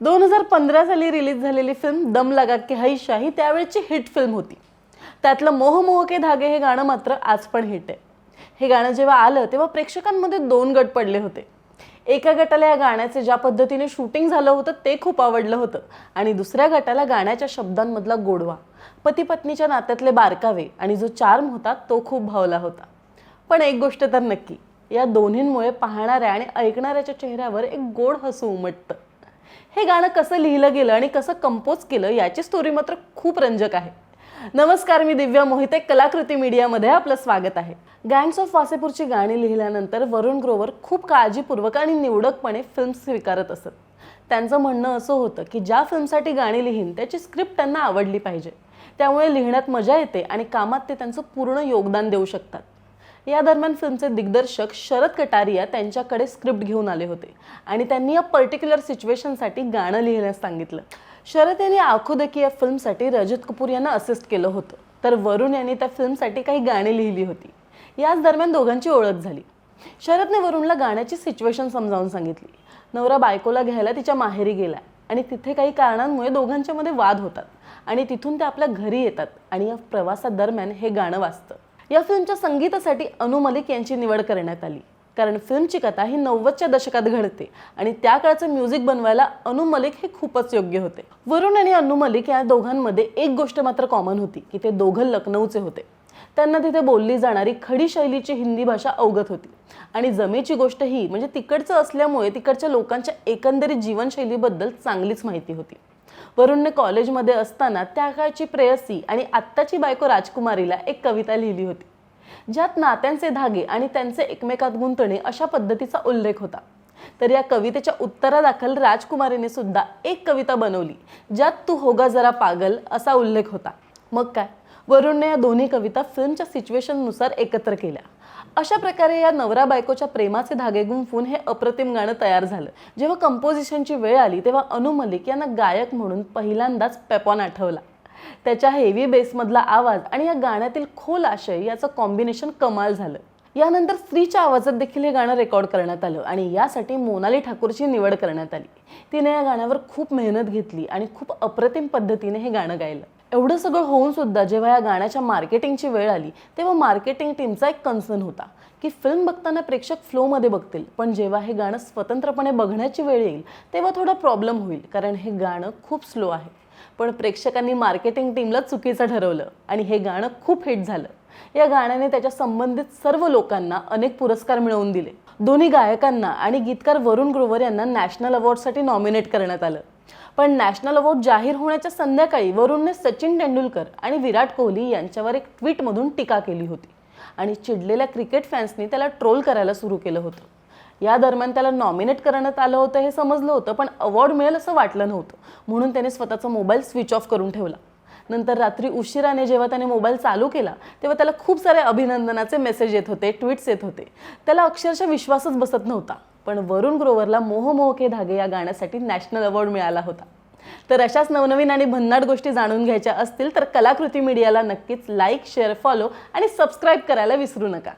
दोन हजार पंधरा साली रिलीज झालेली फिल्म दम लगा के है शाही त्यावेळची हिट फिल्म होती. त्यातलं मोह मोह के धागे हे गाणं मात्र आज पण हिट आहे. हे गाणं जेव्हा आलं तेव्हा प्रेक्षकांमध्ये दोन गट पडले होते. एका गटाला या गाण्याचे ज्या पद्धतीने शूटिंग झालं होतं ते खूप आवडलं होतं. आणि दुसऱ्या गटाला गाण्याच्या शब्दांमधला गोडवा. पती पत्नीच्या नात्यातले बारकावे आणि जो चार्म होता तो खूप भावला होता. पण एक गोष्ट तर नक्की या दोन्हींमुळे पाहणाऱ्या आणि ऐकणाऱ्याच्या चेहऱ्यावर एक गोड हसू उमटतं. हे गाणं कसं लिहिलं गेलं आणि कसं कंपोज केलं याची स्टोरी मात्र खूप रंजक आहे. नमस्कार मी दिव्या मोहिते कलाकृती मीडियामध्ये आपलं स्वागत आहे. गँग्स ऑफ वासेपूरची गाणी लिहिल्यानंतर वरुण ग्रोवर खूप काळजीपूर्वक आणि निवडकपणे फिल्म स्वीकारत असत. त्यांचं म्हणणं असं होतं की ज्या फिल्मसाठी गाणी लिहीन त्याची स्क्रिप्ट त्यांना आवडली पाहिजे. त्यामुळे लिहिण्यात मजा येते आणि कामात ते त्यांचं पूर्ण योगदान देऊ शकतात. या दरम्यान फिल्मचे दिग्दर्शक शरद कटारिया त्यांच्याकडे स्क्रिप्ट घेऊन आले होते आणि त्यांनी या पर्टिक्युलर सिच्युएशनसाठी गाणं लिहिण्यास सांगितलं. शरद यांनी आखोदकी या फिल्मसाठी रजत कपूर यांना असिस्ट केलं होतं. तर वरुण यांनी त्या फिल्मसाठी काही गाणी लिहिली होती. याच दरम्यान दोघांची ओळख झाली. शरदने वरुणला गाण्याची सिच्युएशन समजावून सांगितली. नवरा बायकोला घ्यायला तिच्या माहेरी गेला आणि तिथे काही कारणांमुळे दोघांच्यामध्ये वाद होतात आणि तिथून ते आपल्या घरी येतात आणि या प्रवासादरम्यान हे गाणं वाजतं. या फिल्मच्या संगीतासाठी अनु मलिक यांची निवड करण्यात आली. कारण फिल्मची कथा ही नव्वदच्या दशकात घडते आणि त्या काळचं म्युझिक बनवायला अनु मलिक हे खूपच योग्य होते. वरुण आणि अनु मलिक या दोघांमध्ये एक गोष्ट मात्र कॉमन होती की ते दोघं लखनौचे होते. त्यांना तिथे बोलली जाणारी खडी शैलीची हिंदी भाषा अवगत होती. आणि जमेची गोष्ट ही म्हणजे तिकडचं असल्यामुळे तिकडच्या लोकांच्या एकंदरीत जीवनशैलीबद्दल चांगलीच माहिती होती. वरुणने कॉलेजमध्ये असताना त्या काळची प्रेयसी आणि आत्ताची बायको राजकुमारीला एक कविता लिहिली होती. ज्यात नात्यांचे धागे आणि त्यांचे एकमेकात गुंतणे अशा पद्धतीचा उल्लेख होता. तर या कवितेच्या उत्तरादाखल राजकुमारीने सुद्धा एक कविता बनवली ज्यात तू होगा जरा पागल असा उल्लेख होता. मग काय? वरुणने या दोन्ही कविता फिल्मच्या सिच्युएशननुसार एकत्र केल्या. अशा प्रकारे या नवरा बायकोच्या प्रेमाचे धागे गुंफून हे अप्रतिम गाणं तयार झालं. जेव्हा कंपोजिशनची वेळ आली तेव्हा अनु मलिक यांना गायक म्हणून पहिल्यांदाच पेपॉन आठवला. त्याच्या हेवी बेसमधला आवाज आणि या गाण्यातील खोल आशय याचं कॉम्बिनेशन कमाल झालं. यानंतर स्त्रीच्या आवाजात देखील हे गाणं रेकॉर्ड करण्यात आलं आणि यासाठी मोनाली ठाकूरची निवड करण्यात आली. तिने या गाण्यावर खूप मेहनत घेतली आणि खूप अप्रतिम पद्धतीने हे गाणं गायलं. एवढं सगळं होऊन सुद्धा जेव्हा या गाण्याच्या मार्केटिंगची वेळ आली तेव्हा मार्केटिंग टीमचा एक कन्सर्न होता की फिल्म बघताना प्रेक्षक फ्लोमध्ये बघतील पण जेव्हा हे गाणं स्वतंत्रपणे बघण्याची वेळ येईल तेव्हा थोडा प्रॉब्लेम होईल कारण हे गाणं खूप स्लो आहे. पण प्रेक्षकांनी मार्केटिंग टीमला चुकीचं ठरवलं आणि हे गाणं खूप हिट झालं. या गाण्याने त्याच्या संबंधित सर्व लोकांना अनेक पुरस्कार मिळवून दिले. दोन्ही गायकांना आणि गीतकार वरुण ग्रोवर यांना नॅशनल अवॉर्डसाठी नॉमिनेट करण्यात आलं. पण नॅशनल अवॉर्ड जाहीर होण्याच्या संध्याकाळी वरुणने सचिन तेंडुलकर आणि विराट कोहली यांच्यावर एक ट्विटमधून टीका केली होती. आणि चिडलेल्या क्रिकेट फॅन्सनी त्याला ट्रोल करायला सुरू केलं होतं. या दरम्यान त्याला नॉमिनेट करण्यात आलं होतं हे समजलं होतं पण अवॉर्ड मिळेल असं वाटलं नव्हतं. म्हणून त्याने स्वतःचा मोबाईल स्विच ऑफ करून ठेवला. नंतर रात्री उशिराने जेव्हा त्याने मोबाईल चालू केला तेव्हा त्याला खूप सारे अभिनंदनाचे मेसेज येत होते ट्विट्स येत होते. त्याला अक्षरशः विश्वासच बसत नव्हता. पण वरुण ग्रोवरला मोहमोह के धागे या गाण्यासाठी नॅशनल अवॉर्ड मिळाला होता. तर अशाच नवनवीन आणि भन्नाट गोष्टी जाणून घ्यायच्या असतील तर कलाकृती मीडियाला नक्कीच लाईक शेअर फॉलो आणि सबस्क्राईब करायला विसरू नका.